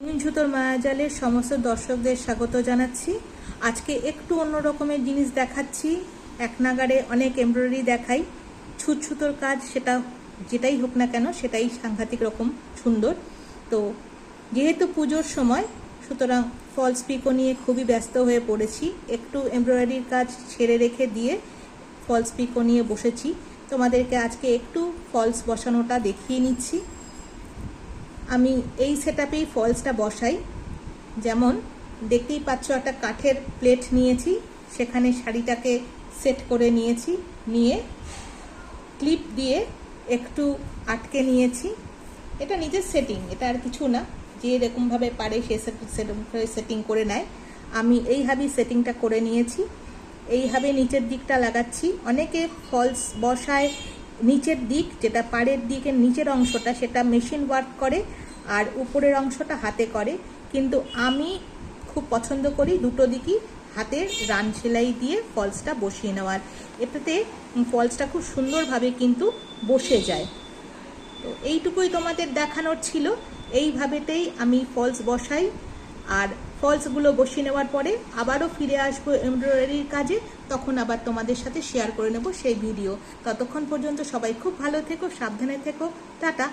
রঙিন মায়াজালের সমস্ত দর্শকদের স্বাগত জানাচ্ছি। আজকে একটু অন্য রকমের জিনিস দেখাচ্ছি। এক নাগারে অনেক এমব্রয়ডারি দেখাই। ছুতোর কাজ সেটা যেটাই হোক না কেন, সেটাই সাংঘাতিক রকম সুন্দর। তো যেহেতু পুজোর সময়, সুতরাং ফলস পিকো নিয়ে খুবই ব্যস্ত হয়ে পড়েছি। একটু এমব্রয়ডারির কাজ ছেড়ে রেখে দিয়ে ফলস পিকো নিয়ে বসেছি। তোমাদেরকে আজকে একটু ফলস বসানোটা দেখিয়ে নিচ্ছি। আমি এই সেট আপেই ফলসটা বসাই। যেমন, দেখতেই পাচ্ছ একটা কাঠের প্লেট নিয়েছি, সেখানে শাড়িটাকে সেট করে নিয়েছি, নিয়ে ক্লিপ দিয়ে একটু আটকে নিয়েছি। এটা নিজের সেটিং এটা আর কিছু না। যে এরকমভাবে পারে, সে সেটিং করে নেয়। আমি এইভাবে সেটিংটা করে নিয়েছি। এইভাবে নিচের দিকটা লাগাচ্ছি। অনেকে ফলস বসায় নিচের দিক, যেটা পাড়ের দিকের নিচের অংশটা, সেটা মেশিন ওয়ার্ক করে। আর উপরের অংশটা হাতে করে। কিন্তু আমি খুব পছন্দ করি দুটো দিকই, হাতের রান সেলাই দিয়ে ফলসটা বসিয়ে নেওয়ার। এটাতে ফলসটা খুব সুন্দরভাবে কিন্তু বসে যায়। তো এইটুকুই তোমাদের দেখানোর ছিল। এইভাবেতেই আমি ফলস বসাই। আর ফলসগুলো বসিয়ে নেওয়ার পরে আবারও ফিরে আসব এমব্রয়ডারির কাজে। তখন আবার তোমাদের সাথে শেয়ার করে নেব সেই ভিডিও। ততক্ষণ পর্যন্ত সবাই খুব ভালো থেকো, সাবধানে থেকো। টাটা।